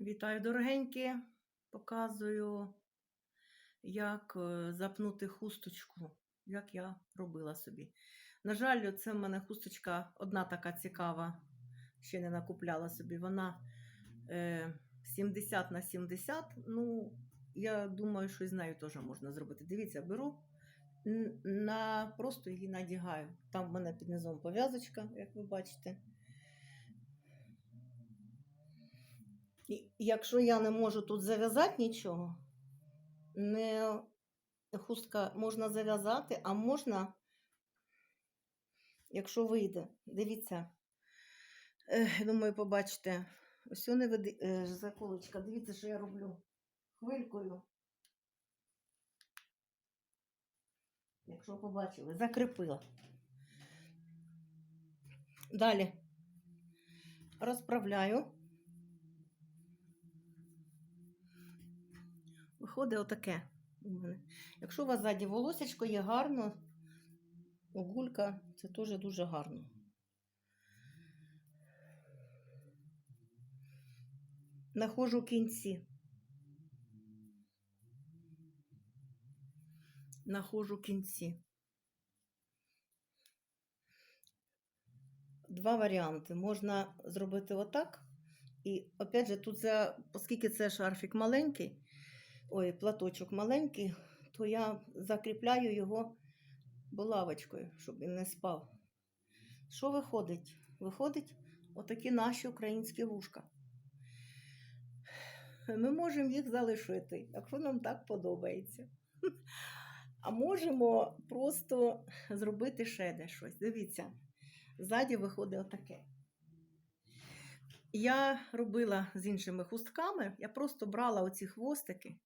Вітаю, дорогенькі! Показую, як е, запнути хусточку, як я робила собі. На жаль, це в мене хусточка одна така цікава, ще не накупляла собі. Вона е, 70 на 70. Ну, я думаю, що з нею теж можна зробити. Дивіться, беру, на, просто її надягаю. Там в мене під низом пов'язочка, як ви бачите. Якщо я не можу тут зав'язати нічого, не хустка можна зав'язати, а можна, якщо вийде, дивіться, думаю, побачите, ось не види... е, заколочка, дивіться, що я роблю хвилькою. Якщо побачили, закріпила. Далі розправляю. Виходить отаке у мене. Якщо у вас ззаді волосечко є гарно, огулька, це теж дуже гарно. Нахожу кінці. Нахожу кінці. Два варіанти. Можна зробити отак. І опять же, тут, оскільки це шарфік маленький, ой, платочок маленький, то я закріпляю його булавочкою, щоб він не спав. Що виходить? Виходить отакі наші українські вушка. Ми можемо їх залишити, якщо нам так подобається. А можемо просто зробити ще де щось. Дивіться, ззаді виходить отаке. Я робила з іншими хустками, я просто брала оці хвостики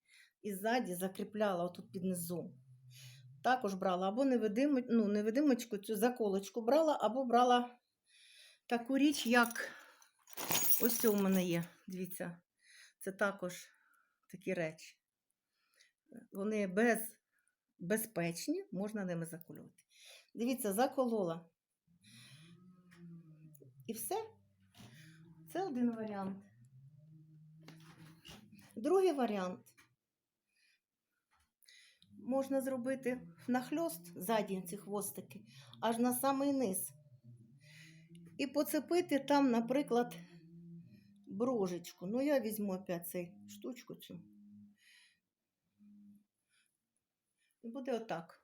і ззаді закріпляла отут під низом. Також брала або невидимо, ну, невидимочку, цю заколочку брала, або брала таку річ, як ось у мене є. Дивіться, це також такі речі. Вони без, безпечні, можна ними заколювати. Дивіться, заколола. І все. Це один варіант. Другий варіант. Можна зробити нахльост ззаді ці хвостики, аж на самий низ. І поцепити там, наприклад, брожечку. Ну, я візьму опять цей штучку цю. І буде отак.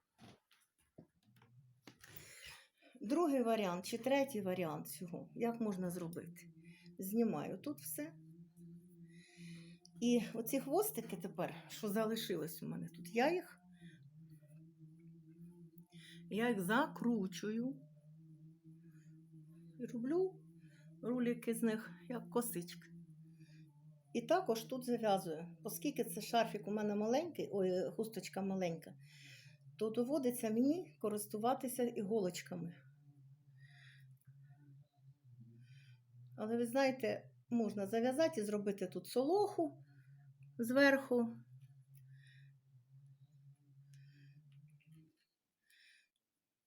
Другий варіант чи третій варіант цього. Як можна зробити? Знімаю тут все. І оці хвостики тепер, що залишилось у мене тут, я їх, я їх закручую і роблю руліки з них, як косички. І також тут зав'язую, оскільки це шарфік у мене маленький, ой, хусточка маленька, то доводиться мені користуватися іголочками. Але ви знаєте, можна зав'язати і зробити тут солоху зверху.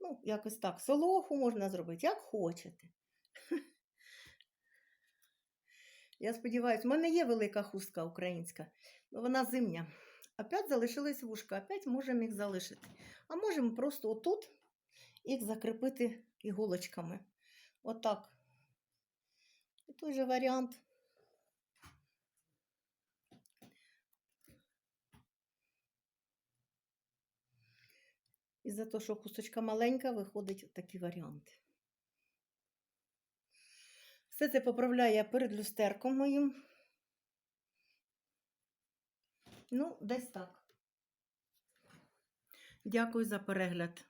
Ну, якось так, солоху можна зробити, як хочете. Я сподіваюся, в мене є велика хустка українська, але вона зимня. Опять залишились вушка, опять можемо їх залишити. А можемо просто отут їх закріпити іголочками. Отак. І той же варіант. І за те, що кусочка маленька, виходить такі варіанти. Все це поправляю я перед люстерком моїм. Ну, десь так. Дякую за перегляд.